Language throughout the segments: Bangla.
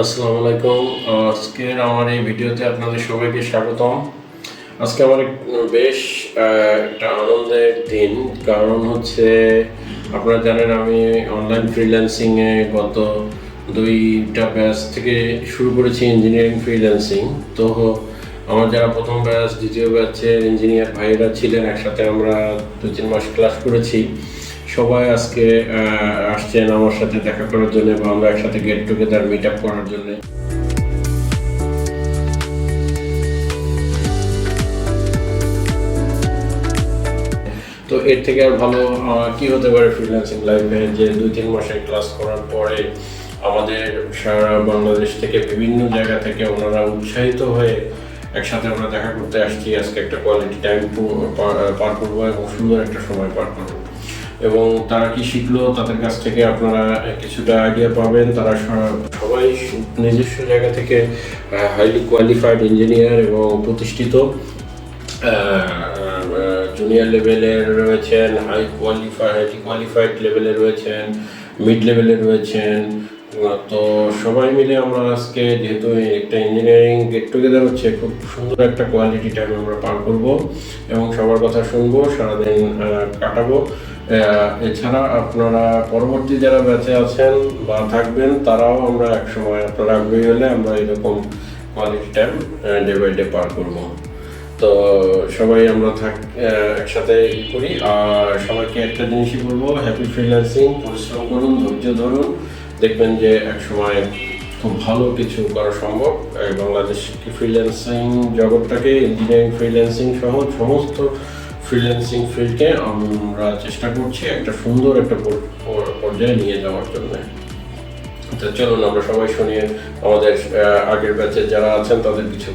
আসসালামু আলাইকুম। আজকের আমার এই ভিডিওতে আপনাদের সবাইকে স্বাগতম। আজকে আমার বেশ একটা আনন্দের দিন। কারণ হচ্ছে, আপনারা জানেন আমি অনলাইন ফ্রিল্যান্সিংয়ে গত দুইটা ব্যাচ থেকে শুরু করেছি ইঞ্জিনিয়ারিং ফ্রিল্যান্সিং তো আমার যারা প্রথম ব্যাচ দ্বিতীয় ব্যাচের ইঞ্জিনিয়ার ভাইয়েরা ছিলেন, একসাথে আমরা দু তিন মাস ক্লাস করেছি। সবাই আজকে আসছেন আমার সাথে দেখা করার জন্য বা আমরা একসাথে গেট টুগেদার মিট আপ করার জন্য। তো এর থেকে আর ভালো কি হতে পারে ফ্রিল্যান্সিং লাইফে যে দুই তিন মাসের ক্লাস করার পরে আমাদের সারা বাংলাদেশ থেকে বিভিন্ন জায়গা থেকে ওনারা উৎসাহিত হয়ে একসাথে আমরা দেখা করতে আসছি। আজকে একটা কোয়ালিটি টাইম পার করব এবং সুন্দর একটা সময় পার করব। এবং তারা কি শিখলো, তাদের কাছ থেকে আপনারা কিছুটা আইডিয়া পাবেন। তারা সবাই নিজস্ব জায়গা থেকে হাইলি কোয়ালিফাইড ইঞ্জিনিয়ার এবং প্রতিষ্ঠিত। জুনিয়র লেভেলের রয়েছেন হাই কোয়ালিফাই হাইলি কোয়ালিফাইড লেভেলে রয়েছেন মিড লেভেলে রয়েছেন। তো সবাই মিলে আমরা আজকে যেহেতু একটা ইঞ্জিনিয়ারিং গেট টুগেদার হচ্ছে, খুব সুন্দর একটা কোয়ালিটি টাইম আমরা পার করব এবং সবার কথা শুনব, সারাদিন কাটাবো। এছাড়া আপনারা পরবর্তী যারা বেঁচে আছেন বা থাকবেন, তারাও আমরা একসময় আপনারা আগ্রহী হলে আমরা এরকম quality time day by day পার করব। তো সবাই আমরা থাক একসাথে করি। আর সবাইকে একটা জিনিসই বলব হ্যাপি ফ্রিল্যান্সিং পরিশ্রম করুন, ধৈর্য ধরুন। দেখবেন যে এক সময় খুব ভালো কিছু করা সম্ভব। বাংলাদেশ ফ্রিল্যান্সিং জগৎটাকে ইঞ্জিনিয়ারিং ফ্রিল্যান্সিং সহ সমস্ত ফ্রিল্যান্সিং ফিল্ডকে আমরা চেষ্টা করছি একটা সুন্দর একটা পর- পর- পর্যায়ে নিয়ে যাওয়ার জন্য। তো চলুন, আমরা সবাই শুনিয়ে আমাদের আগের ব্যাচে যারা আছেন তাদের কিছু।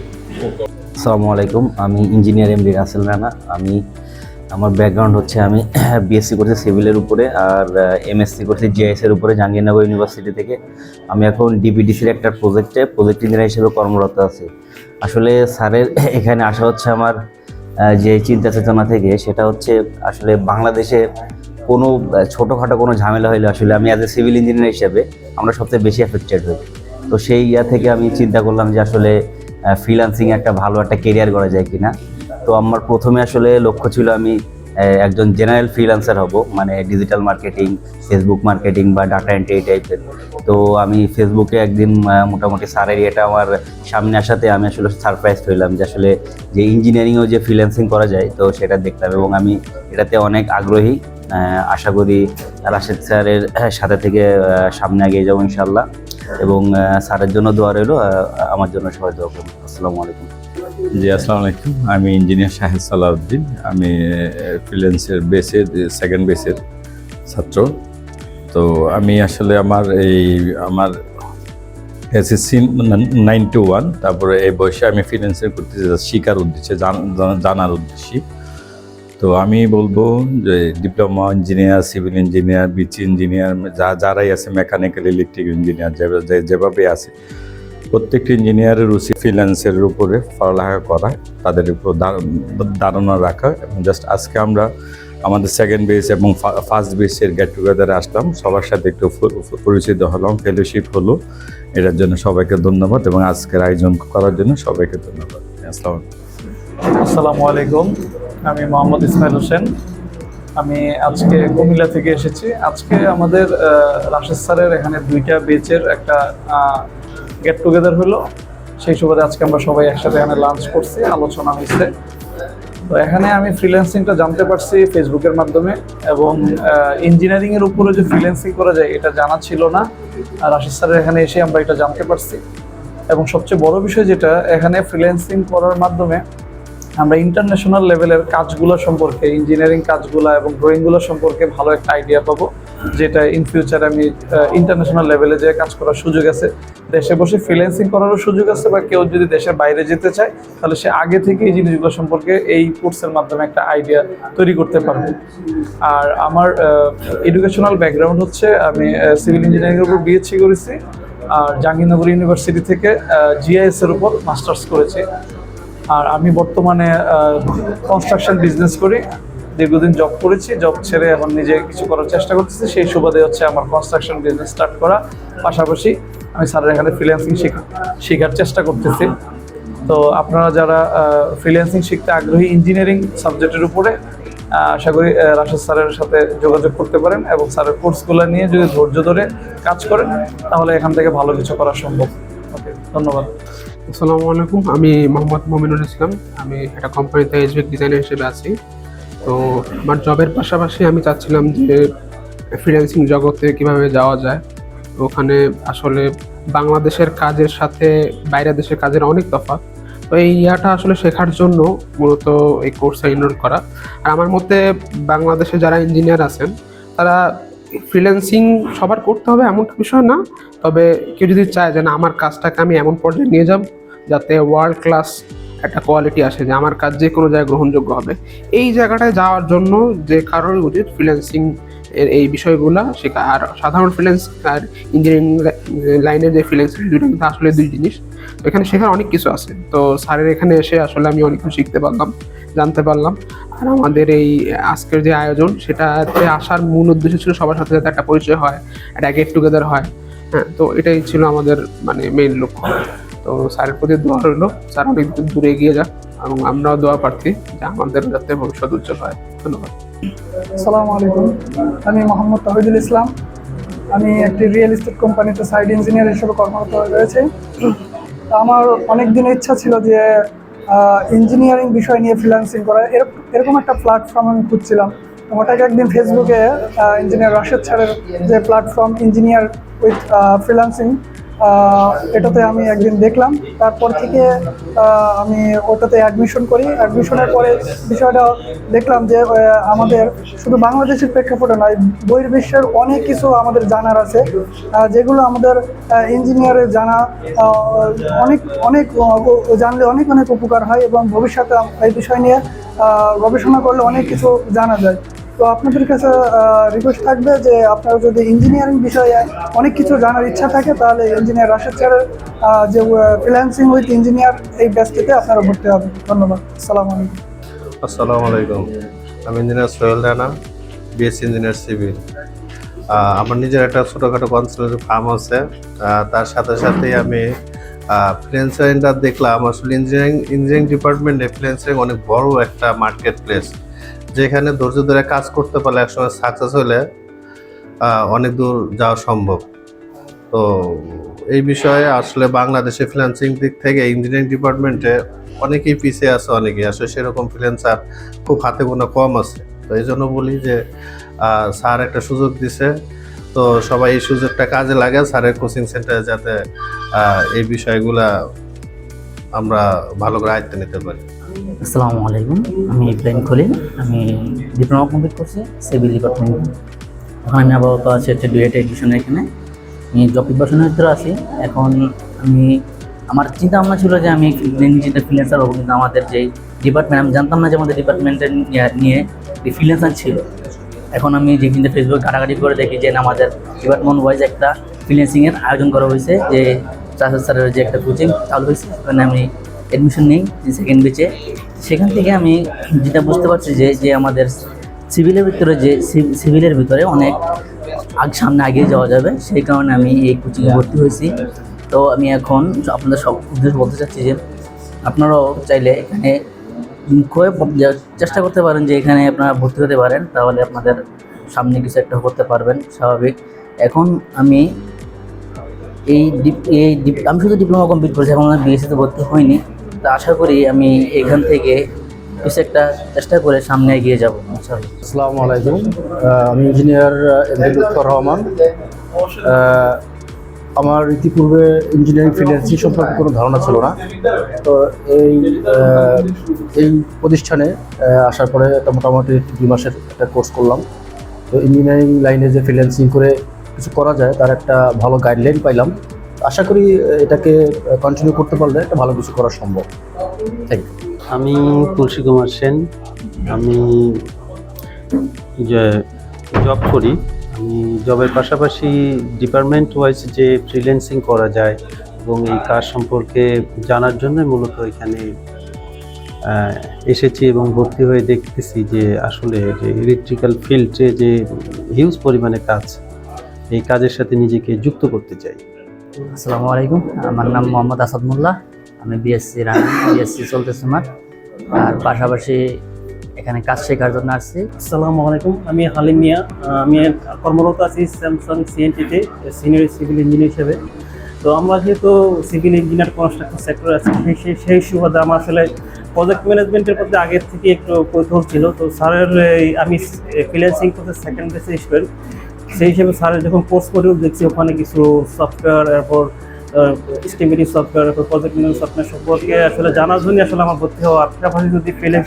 আসসালামু আলাইকুম, আমি ইঞ্জিনিয়ার এমডি রাসেল রানা। আমি আমার ব্যাকগ্রাউন্ড হচ্ছে আমি বিএসসি করছি সিভিলের উপরে আর এমএসসি করছি জিআইএস এর উপরে জাহাঙ্গীরনগর ইউনিভার্সিটি থেকে। আমি এখন ডিবিডিসির একটা প্রজেক্টে প্রজেক্ট ইঞ্জিনিয়ার হিসেবে কর্মরত আছি। আসলে স্যারের এখানে আসা হচ্ছে আমার যে চিন্তা চেতনা থেকে, সেটা হচ্ছে আসলে বাংলাদেশে কোনো ছোটোখাটো কোনো ঝামেলা হলে আসলে আমি অ্যাজ এ সিভিল ইঞ্জিনিয়ার হিসেবে আমরা সবচেয়ে বেশি এফেক্টেড হই। তো সেই ইয়া থেকে আমি চিন্তা করলাম যে আসলে ফ্রিল্যান্সিং একটা ভালো একটা কেরিয়ার করা যায় কিনা। তো আমার প্রথমে আসলে লক্ষ্য ছিল আমি একজন জেনারেল ফ্রিল্যান্সার হব মানে ডিজিটাল মার্কেটিং ফেসবুক মার্কেটিং বা ডাটা এন্ট্রি এই টাইপের তো আমি ফেসবুকে একদিন মোটামুটি স্যারের এটা আমার সামনে আসাতে আমি আসলে সারপ্রাইজ হইলাম যে আসলে যে ইঞ্জিনিয়ারিংও যে ফ্রিল্যান্সিং করা যায়, তো সেটা দেখলাম এবং আমি এটাতে অনেক আগ্রহী। আশা করি রাশেদ স্যারের সাথে থেকে সামনে এগিয়ে যাব ইনশাল্লাহ এবং স্যারের জন্য দোয়া রইল আমার জন্য সবাই দোয়া করুন। আসসালামু আলাইকুম। জি, আসসালামু আলাইকুম। আমি ইঞ্জিনিয়ার শাহেদ সালাউদ্দিন। আমি ফ্রিল্যান্সের বেসের সেকেন্ড বেসের ছাত্র। তো আমি আসলে আমার এই, আমার এসএসসি নাইন টু ওয়ান তারপরে এই বয়সে আমি ফ্রিল্যান্সিং করতে শিকার উদ্দেশ্যে, জান- জান- জানার উদ্দেশ্যে। তো আমি বলব যে diploma engineer civil engineer BSc engineer যা, যারাই আছে মেকানিক্যাল ইলেকট্রিক ইঞ্জিনিয়ার যেভাবে আছে প্রত্যেকটি ইঞ্জিনিয়ারের উচিত ফ্রিল্যান্সের উপরে পড়ালেখা করা, তাদের উপর ধারণা রাখা এবং জাস্ট আজকে আমরা আমাদের সেকেন্ড বেস এবং ফার্স্ট বেসের গেট টুগেদারে আসলাম। সবার সাথে একটু পরিচিত হলাম ফেলোশিপ হলো। এটার জন্য সবাইকে ধন্যবাদ এবং আজকের আয়োজন করার জন্য সবাইকে ধন্যবাদ। আসসালাম আসসালামু আলাইকুম। আমি মোহাম্মদ ইসমাইল হোসেন। আমি আজকে কুমিল্লা থেকে এসেছি। আজকে আমাদের রাশেদ স্যারের এখানে দুইটা বেচের একটা গেট টুগেদার হলো। সেই সুবাদে আজকে আমরা সবাই একসাথে এখানে লাঞ্চ করছি, আলোচনা হয়েছে। তো এখানে আমি ফ্রিল্যান্সিংটা জানতে পারছি ফেসবুকের মাধ্যমে এবং ইঞ্জিনিয়ারিংয়ের উপরে যে ফ্রিল্যান্সিং করা যায়, এটা জানা ছিল না। আর আশিস স্যারের এখানে এসে আমরা এটা জানতে পারছি। এবং সবচেয়ে বড় বিষয় যেটা, এখানে ফ্রিল্যান্সিং করার মাধ্যমে আমরা ইন্টারন্যাশনাল লেভেলের কাজগুলো সম্পর্কে ইঞ্জিনিয়ারিং কাজগুলো এবং ড্রয়িংগুলো সম্পর্কে ভালো একটা আইডিয়া পাবো, যেটা ইন ফিউচার আমি ইন্টারন্যাশনাল লেভেলে যে কাজ করার সুযোগ আছে। দেশে বসে ফ্রিল্যান্সিং করারও সুযোগ আছে বা কেউ যদি দেশের বাইরে যেতে চায়, তাহলে সে আগে থেকে এই জিনিসগুলো সম্পর্কে এই কোর্সের মাধ্যমে একটা আইডিয়া তৈরি করতে পারবে। আর আমার এডুকেশনাল ব্যাকগ্রাউন্ড হচ্ছে আমি সিভিল ইঞ্জিনিয়ারিং এর উপর বিএসসি করেছি, আর জাহাঙ্গীরনগর ইউনিভার্সিটি থেকে জিআইএসের উপর মাস্টার্স করেছি। আর আমি বর্তমানে কনস্ট্রাকশন বিজনেস করি। দীর্ঘদিন জব করেছি জব ছেড়ে এখন নিজে কিছু করার চেষ্টা করতেছি। সেই সুবাদে হচ্ছে আমার কনস্ট্রাকশন বিজনেস স্টার্ট করা। পাশাপাশি আমি স্যারের এখানে ফ্রিল্যান্সিং শেখা, শেখার চেষ্টা করতেছি। তো আপনারা যারা ফ্রিল্যান্সিং শিখতে আগ্রহী ইঞ্জিনিয়ারিং সাবজেক্টের উপরে আশা করি রাশেদ স্যারের সাথে যোগাযোগ করতে পারেন এবং স্যারের কোর্সগুলো নিয়ে যদি ধৈর্য ধরে কাজ করেন, তাহলে এখান থেকে ভালো কিছু করা সম্ভব। ওকে, ধন্যবাদ। আসসালামু আলাইকুম। আমি মোহাম্মদ মমিনুল ইসলাম। আমি একটা কোম্পানিতে এইচভিক ডিজাইনার হিসেবে আছি। তো আমার জবের পাশাপাশি আমি চাচ্ছিলাম যে ফ্রিল্যান্সিং জগতে কীভাবে যাওয়া যায়। ওখানে আসলে বাংলাদেশের কাজের সাথে বাইরের দেশের কাজের অনেক তফাৎ। তো এই ইয়াটা আসলে শেখার জন্য মূলত এই কোর্সে এনরোল করা। আর আমার মতে বাংলাদেশে যারা ইঞ্জিনিয়ার আছেন, তারা ফ্রিল্যান্সিং সবার করতে হবে এমনটা বিষয় না। তবে কেউ যদি চায় যে না, আমার কাজটাকে আমি এমন পর্যায়ে নিয়ে যাব যাতে ওয়ার্ল্ড ক্লাস একটা কোয়ালিটি আসে, যে আমার কাজ যে কোনো জায়গায় গ্রহণযোগ্য হবে। এই জায়গাটায় যাওয়ার জন্য যে কারোর উচিত ফ্রিল্যান্সিং এর এই বিষয়গুলা শেখা। আর সাধারণ ফ্রিল্যান্স আর ইঞ্জিনিয়ারিং লাইনের যে ফ্রিল্যান্সিং দুটো কিন্তু আসলে দুই জিনিস। এখানে শেখার অনেক কিছু আছে। তো স্যারের এখানে এসে আসলে আমি অনেক কিছু শিখতে পারলাম। জানতে পারলাম। আর আমাদের এই আজকের যে আয়োজন, সেটাতে আসার মূল উদ্দেশ্য ছিল সবার সাথে যাতে একটা পরিচয় হয়, একটা গেট টুগেদার হয়। হ্যাঁ তো এটাই ছিল আমাদের মানে মেইন লক্ষ্য। তো স্যারের প্রতি দোয়া রইল। স্যার অনেক দূর এগিয়ে যাক এবং আমরাও দোয়া প্রার্থী যে আমাদের যাতে ভবিষ্যৎ উজ্জ্বল হয়। ধন্যবাদ। আসসালামু আলাইকুম। আমি মোহাম্মদ তহিদুল ইসলাম। আমি একটি রিয়েল এস্টেট কোম্পানিতে সাইড ইঞ্জিনিয়ার হিসেবে কর্মরত রয়েছে। আমার অনেক দিনের ইচ্ছা ছিল যে ইঞ্জিনিয়ারিং বিষয় নিয়ে ফ্রিলান্সিং করা। এরকম একটা প্ল্যাটফর্ম আমি খুঁজছিলাম। হঠাৎ একদিন ফেসবুকে ইঞ্জিনিয়ার রাশেদ স্যারের যে প্ল্যাটফর্ম ইঞ্জিনিয়ার উইথ ফ্রিল্যান্সিং এটাতে আমি একদিন দেখলাম। তারপর থেকে আমি ওটাতে অ্যাডমিশন করি। অ্যাডমিশনের পরে বিষয়টা দেখলাম যে আমাদের শুধু বাংলাদেশের প্রেক্ষাপটে নয়, বহির্বিশ্বের অনেক কিছু আমাদের জানার আছে। যেগুলো আমাদের ইঞ্জিনিয়ারের জানা অনেক অনেক জানলে অনেক অনেক উপকার হয় এবং ভবিষ্যতে এই বিষয় নিয়ে গবেষণা করলে অনেক কিছু জানা যায়। তো আপনাদের কাছে রিকোয়েস্ট থাকবে যে আপনারা যদি ইঞ্জিনিয়ারিং বিষয়ে অনেক কিছু জানার ইচ্ছা থাকে, তাহলে ইঞ্জিনিয়ার রাশেদ স্যারের যে ফ্রিল্যান্সিং উইথ ইঞ্জিনিয়ার এই ব্যাচটিতে আপনারা ভর্তি হবেন। ধন্যবাদ। আসসালামু আলাইকুম। আসসালামু আলাইকুম। আমি engineer Sohel Rana BSc engineer civil আমার নিজের একটা ছোটোখাটো কনসালটেন্সি ফার্ম আছে। তার সাথে সাথেই আমি ফ্রিল্যান্সারিংটা দেখলাম। আসলে ইঞ্জিনিয়ারিং ইঞ্জিনিয়ারিং ডিপার্টমেন্টে ফ্রিল্যান্সারিং অনেক বড় একটা মার্কেট প্লেস যেখানে ধৈর্য ধরে কাজ করতে পারলে একসময় সাকসেস হলে অনেক দূর যাওয়া সম্ভব। তো এই বিষয়ে আসলে বাংলাদেশে ফ্রিল্যান্সিং দিক থেকে ইঞ্জিনিয়ারিং ডিপার্টমেন্টে অনেকেই পিছিয়ে আছে, অনেকেই। আসলে সেরকম ফ্রিল্যান্সার খুব হাতে গোনা কম আছে। তো এই জন্য বলি যে স্যার একটা সুযোগ দিছে। তো সবাই এই সুযোগটা কাজে লাগে স্যারের কোচিং সেন্টারে যাতে এই বিষয়গুলা আমরা ভালো করে আয়ত্তে নিতে পারি। আসসালামু আলাইকুম। আমি ইব্রাহিম খলিল। আমি ডিপ্লোমা কমপ্লিট করছি সিভিল ডিপার্টমেন্ট এখন আমি আপাতত আছি হচ্ছে ডুয়েট এডমিশনের এখানে। আমি জব প্রিপারেশনের ভিতরে আছি। এখন আমি, আমার চিন্তা ভাবনা ছিল যে আমি নিজেটা ফ্রিল্যান্সার হব, কিন্তু আমাদের যে ডিপার্টমেন্ট আমি জানতাম না যে আমাদের ডিপার্টমেন্টের নিয়ে ফ্রিল্যান্সার ছিল। এখন আমি যে কিন্তু ফেসবুক ঘাটাঘাটি করে দেখি যে আমাদের ডিপার্টমেন্ট ওয়াইজ একটা ফ্রিল্যান্সিংয়ের আয়োজন করা হয়েছে, যে চাষের স্যারের যে একটা কোচিং চালু হয়েছে। সেখানে আমি অ্যাডমিশন নিই সেকেন্ড বেচে সেখান থেকে আমি যেটা বুঝতে পারছি যে যে আমাদের সিভিলের ভিতরে যে সিভিলের ভিতরে অনেক আগ সামনে এগিয়ে যাওয়া যাবে, সেই কারণে আমি এই কোচিংয়ে ভর্তি হয়েছি। তো আমি এখন আপনাদের সব উদ্দেশ্য বলতে চাচ্ছি যে, আপনারাও চাইলে এখানে চেষ্টা করতে পারেন যে এখানে আপনারা ভর্তি হতে পারেন, তাহলে আপনাদের সামনে কিছু একটা করতে পারবেন, স্বাভাবিক। এখন আমি এই এই আমি শুধু ডিপ্লোমা কমপ্লিট করেছি, এখন আমার বিএসসিতে ভর্তি হইনি তা আশা করি আমি এখান থেকে কিছু একটা চেষ্টা করে সামনে এগিয়ে যাব আসসালামু আলাইকুম। আমি ইঞ্জিনিয়ার এমডি রহমান। আমার ইতিপূর্বে ইঞ্জিনিয়ারিং ফ্রিল্যান্সিং সম্পর্কে কোনো ধারণা ছিল না। তো এই এই প্রতিষ্ঠানে আসার পরে একটা মোটামুটি দুই মাসের একটা কোর্স করলাম। তো ইঞ্জিনিয়ারিং লাইনে যে ফ্রিল্যান্সিং করে কিছু করা যায়, তার একটা ভালো গাইডলাইন পাইলাম। আশা করি এটাকে কন্টিনিউ করতে পারলে একটা ভালো কিছু করা সম্ভব। থ্যাংক ইউ আমি তুলসী কুমার সেন। আমি জব করি, আমি জবের পাশাপাশি ডিপার্টমেন্ট ওয়াইজ যে ফ্রিল্যান্সিং করা যায় এবং এই কাজ সম্পর্কে জানার জন্য মূলত এখানে এসেছি এবং ভর্তি হয়ে দেখতেছি যে আসলে যে ইলেকট্রিক্যাল ফিল্ডে যে হিউজ পরিমাণে কাজ, এই কাজের সাথে নিজেকে যুক্ত করতে চাই। আসসালামু আলাইকুম। আমার নাম মোহাম্মদ আসাদ মোল্লা। আমি বিএসসি রানিং বিএসসি চলতেছে আমার। আর পাশাপাশি এখানে কাজ শেখার জন্য আসছি। আসসালামু আলাইকুম। আমি হালিম মিয়া। আমি কর্মরত আছি স্যামসাং সিএনটিতে সিনিয়র সিভিল ইঞ্জিনিয়ার হিসেবে। তো আমরা যেহেতু সিভিল ইঞ্জিনিয়ার কনস্ট্রাকশন সেক্টর আছি, সেই সেই- সুবাদে আমার আসলে প্রজেক্ট ম্যানেজমেন্টের প্রতি আগের থেকে একটু কৌতূহল ছিল। তো স্যারের আমি ফ্রিল্যান্সিং করতে সেকেন্ড বেসে স্টুডেন্ট সেই হিসেবে স্যারের যখন কোর্স মডিউল দেখছি, ওখানে কিছু সফটওয়্যার এরপর এস্টিমেটিভ সফটওয়্যার এরপর প্রজেক্ট ম্যানেজমেন্ট সফটওয়্যার সম্পর্কে আসলে জানার জন্য আসলে আমার ভর্তি হওয়া। পাশাপাশি যদি ফ্রিল্যান্স